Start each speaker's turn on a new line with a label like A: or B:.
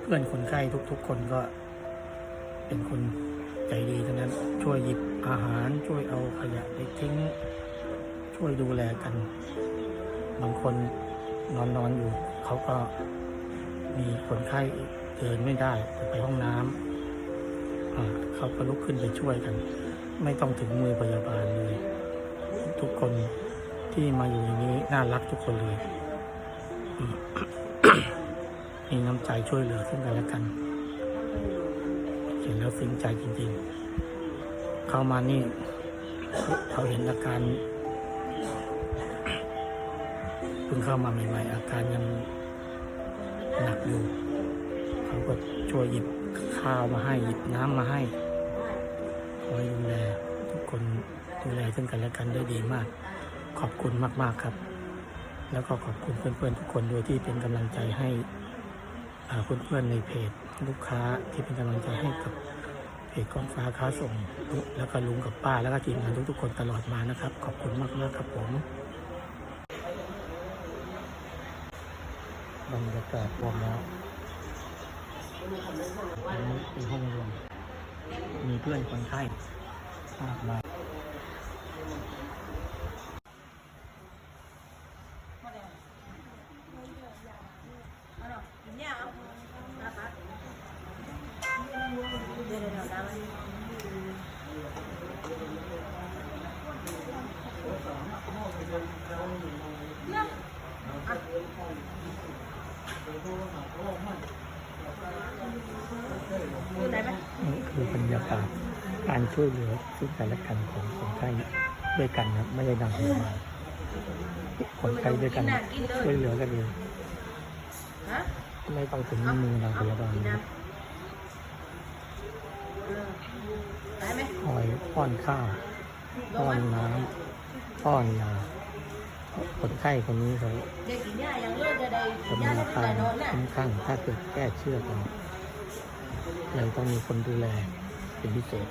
A: เพื่อนคนไข้ทุกๆคนก็ เป็นคนใจดีทั้งนั้น ช่วยหยิบอาหาร ช่วยเอาขยะไปทิ้ง ช่วยดูแลกัน บางคนนอนนอนอยู่ เขาก็มีคนไข้เดินไม่ได้ไปห้องน้ำเขาก็ลุกขึ้นไปช่วยกัน ไม่ต้องถึงมือพยาบาลเลย ทุกคนที่มาอยู่ในนี้น่ารักทุกคนเลย มีน้ำใจช่วยเหลือซึ่งกันและกันเห็นแล้วซึ้งใจจริงๆ เข้ามานี่เขาเห็นอาการเพิ่งเข้ามาใหม่ๆ อาการยังหนักอยู่เขาก็ช่วยหยิบข้าวมาให้หยิบน้ำมาให้คอยดูแลทุกคนดูแลซึ่งกันและกันได้ดีมาก ขอบคุณมากๆครับ แล้วก็ขอบคุณเพื่อนๆทุกคนด้วยที่เป็นกำลังใจให้เพื่อนๆในเพจลูกค้าที่เป็นกำลังใจให้กับเพจกองฟ้าค้าส่ง แล้วก็ลุงกับป้าแล้วก็ทีมงานทุกๆคนตลอดมานะครับ ขอบคุณมากๆครับผมบรรยากาศพร้อมแล้วอันนี้เป็นห้องรวม มีเพื่อนคนไข้มากมาย นี่คือบรรยากาศการช่วยเหลือซึ่งกันและกันของคนไข้ด้วยกันนะไม่ได้นำมาคนไข้ด้วยกันช่วยเหลือกันเอง
B: ฮะ
A: ไม่ต้องถึงมือนางพยาบาล
B: กิน
A: นะ
B: น้ำเออได้ไหม
A: คอยป้อนข้าวป้อนน้ำป้อนยาคนไข้คนนี้เขา
B: เด็กกินยายังเลิกจะได้
A: จะ
B: ยา
A: มี
B: ได้
A: อา
B: เป็น
A: การ
B: แต่นอนน่ะ
A: คุ้มข้างถ้าเกิดแก้เชือกกันเลยต้องมีคนดูแลเป็นพิเศษ